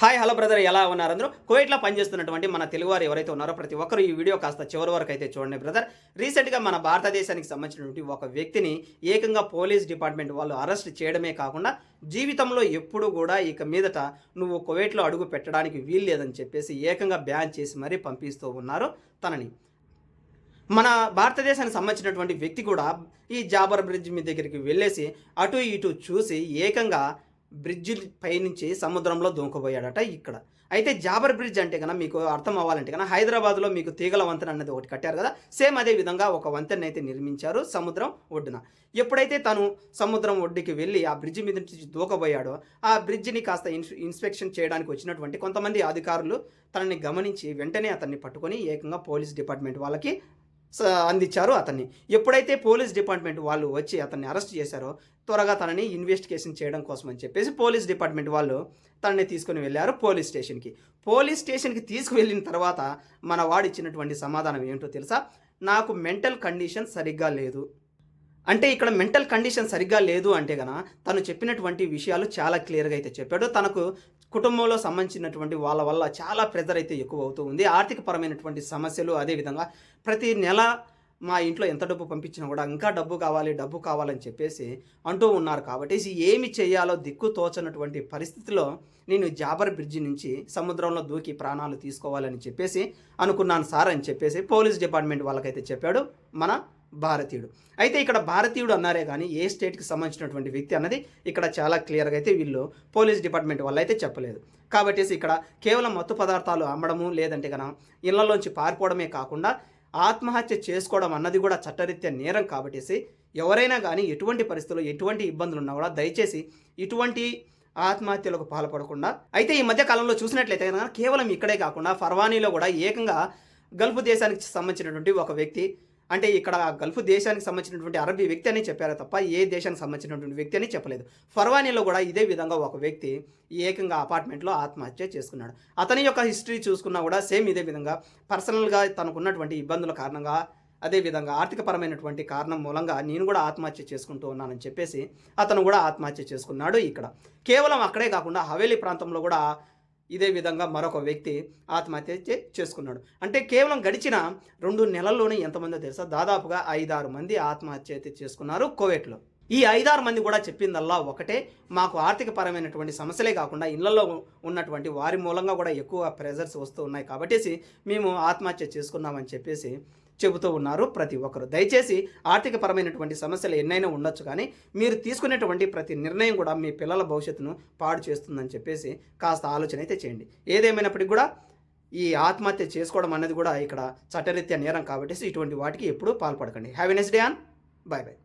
Hi hello brother ఎలా ఉన్నారు అందరూ? కువైట్లో పనిచేస్తున్నటువంటి మన తెలుగువారు ఎవరైతే ఉన్నారో ప్రతి ఒక్కరు ఈ వీడియో కాస్త చివరి వరకు అయితే చూడండి బ్రదర్. రీసెంట్గా మన భారతదేశానికి సంబంధించినటువంటి ఒక వ్యక్తిని ఏకంగా పోలీస్ డిపార్ట్మెంట్ వాళ్ళు అరెస్ట్ చేయడమే కాకుండా జీవితంలో ఎప్పుడు కూడా ఇక మీదట నువ్వు కువైట్లో అడుగు పెట్టడానికి వీల్లేదని చెప్పేసి ఏకంగా బ్యాన్ చేసి మరీ పంపిస్తూ ఉన్నారు తనని. మన భారతదేశానికి సంబంధించినటువంటి వ్యక్తి కూడా ఈ జాబర్ బ్రిడ్జ్ మీ దగ్గరికి వెళ్ళేసి అటు ఇటు చూసి ఏకంగా బ్రిడ్జ్ పైనుంచి సముద్రంలో దూకపోయాడట ఇక్కడ. అయితే జాబర్ బ్రిడ్జ్ అంటే కన్నా మీకు అర్థం అవ్వాలంటే కన్నా హైదరాబాద్లో మీకు తీగల వంతెన అనేది ఒకటి కట్టారు కదా. సేమ్ అదే విధంగా ఒక వంతెన అయితే నిర్మించారు సముద్రం ఒడ్డున. ఎప్పుడైతే తను సముద్రం ఒడ్డుకి వెళ్ళి ఆ బ్రిడ్జ్ మీద నుంచి దూకబోయాడో ఆ బ్రిడ్జిని కాస్త ఇన్స్ ఇన్స్పెక్షన్ చేయడానికి వచ్చినటువంటి కొంతమంది అధికారులు తనని గమనించి వెంటనే అతన్ని పట్టుకొని ఏకంగా పోలీస్ డిపార్ట్మెంట్ వాళ్ళకి అందించారు అతన్ని. ఎప్పుడైతే పోలీస్ డిపార్ట్మెంట్ వాళ్ళు వచ్చి అతన్ని అరెస్ట్ చేశారో త్వరగా తనని ఇన్వెస్టిగేషన్ చేయడం కోసం అని చెప్పేసి పోలీస్ డిపార్ట్మెంట్ వాళ్ళు తనని తీసుకుని వెళ్ళారు పోలీస్ స్టేషన్కి. పోలీస్ స్టేషన్కి తీసుకువెళ్ళిన తర్వాత మన వాడు ఇచ్చినటువంటి సమాధానం ఏంటో తెలుసా? నాకు మెంటల్ కండిషన్ సరిగ్గా లేదు. అంటే ఇక్కడ మెంటల్ కండిషన్ సరిగ్గా లేదు అంటే గన తను చెప్పినటువంటి విషయాలు చాలా క్లియర్గా అయితే చెప్పాడు. తనకు కుటుంబంలో సంబంధించినటువంటి వాళ్ళ వల్ల చాలా ప్రెజర్ అయితే ఎక్కువ అవుతూ ఉంది. ఆర్థికపరమైనటువంటి సమస్యలు అదేవిధంగా ప్రతి నెల మా ఇంట్లో ఎంత డబ్బు పంపించినా కూడా ఇంకా డబ్బు కావాలి డబ్బు కావాలని చెప్పేసి అంటూ ఉన్నారు. కాబట్టి ఇది ఏమి చేయాలో దిక్కు తోచనటువంటి పరిస్థితిలో నేను జాబర్ బ్రిడ్జి నుంచి సముద్రంలో దూకి ప్రాణాలు తీసుకోవాలని చెప్పేసి అనుకున్నాను సార్ అని చెప్పేసి పోలీస్ డిపార్ట్మెంట్ వాళ్ళకైతే చెప్పాడు మన భారతీయుడు. అయితే ఇక్కడ భారతీయుడు అన్నారే కానీ ఏ స్టేట్కి సంబంధించినటువంటి వ్యక్తి అన్నది ఇక్కడ చాలా క్లియర్గా అయితే వీళ్ళు పోలీస్ డిపార్ట్మెంట్ వల్ల అయితే చెప్పలేదు. కాబట్టి ఇక్కడ కేవలం మత్తు పదార్థాలు అమ్మడము లేదంటే కనుక ఇళ్ళలోంచి పారిపోవడమే కాకుండా ఆత్మహత్య చేసుకోవడం అన్నది కూడా చట్టరీత్యా నేరం కాబట్టేసి ఎవరైనా కానీ ఎటువంటి పరిస్థితుల్లో ఎటువంటి ఇబ్బందులు ఉన్నా కూడా దయచేసి ఇటువంటి ఆత్మహత్యలకు పాల్పడకుండా అయితే ఈ మధ్య కాలంలో చూసినట్లయితే కనుక కేవలం ఇక్కడే కాకుండా ఫర్వానీలో కూడా ఏకంగా గల్ఫ్ దేశానికి సంబంధించినటువంటి ఒక వ్యక్తి అంటే ఇక్కడ గల్ఫ్ దేశానికి సంబంధించినటువంటి అరబీ వ్యక్తి అని చెప్పారు తప్ప ఏ దేశానికి సంబంధించినటువంటి వ్యక్తి అని చెప్పలేదు. ఫర్వానీలో కూడా ఇదే విధంగా ఒక వ్యక్తి ఏకంగా అపార్ట్మెంట్లో ఆత్మహత్య చేసుకున్నాడు. అతని యొక్క హిస్టరీ చూసుకున్నా కూడా సేమ్ ఇదే విధంగా పర్సనల్గా తనకున్నటువంటి ఇబ్బందుల కారణంగా అదేవిధంగా ఆర్థికపరమైనటువంటి కారణం మూలంగా నేను కూడా ఆత్మహత్య చేసుకుంటూ ఉన్నానని చెప్పేసి అతను కూడా ఆత్మహత్య చేసుకున్నాడు ఇక్కడ. కేవలం అక్కడే కాకుండా హవేలీ ప్రాంతంలో కూడా ఇదే విధంగా మరొక వ్యక్తి ఆత్మహత్య చేసుకున్నాడు. అంటే కేవలం గడిచిన రెండు నెలల్లోనే ఎంతమందో తెలుసా? దాదాపుగా ఐదారు మంది ఆత్మహత్య అయితే చేసుకున్నారు కోవేట్లో ఈ ఐదారు మంది కూడా చెప్పిందల్లా ఒకటే. మాకు ఆర్థికపరమైనటువంటి సమస్యలే కాకుండా ఇళ్ళలో ఉన్నటువంటి వారి మూలంగా కూడా ఎక్కువ ప్రెజర్స్ వస్తూ ఉన్నాయి కాబట్టి మేము ఆత్మహత్య చేసుకున్నామని చెప్పేసి చెబుతూ ఉన్నారు ప్రతి ఒక్కరు. దయచేసి ఆర్థికపరమైనటువంటి సమస్యలు ఎన్నైనా ఉండొచ్చు కానీ మీరు తీసుకునేటువంటి ప్రతి నిర్ణయం కూడా మీ పిల్లల భవిష్యత్తును పాడు చేస్తుందని చెప్పేసి కాస్త ఆలోచన అయితే చేయండి. ఏదేమైనప్పటికీ కూడా ఈ ఆత్మహత్య చేసుకోవడం అనేది కూడా ఇక్కడ చట్టరీత్యా నేరం కాబట్టి ఇటువంటి వాటికి ఎప్పుడూ పాల్పడకండి. Have a nice day and bye bye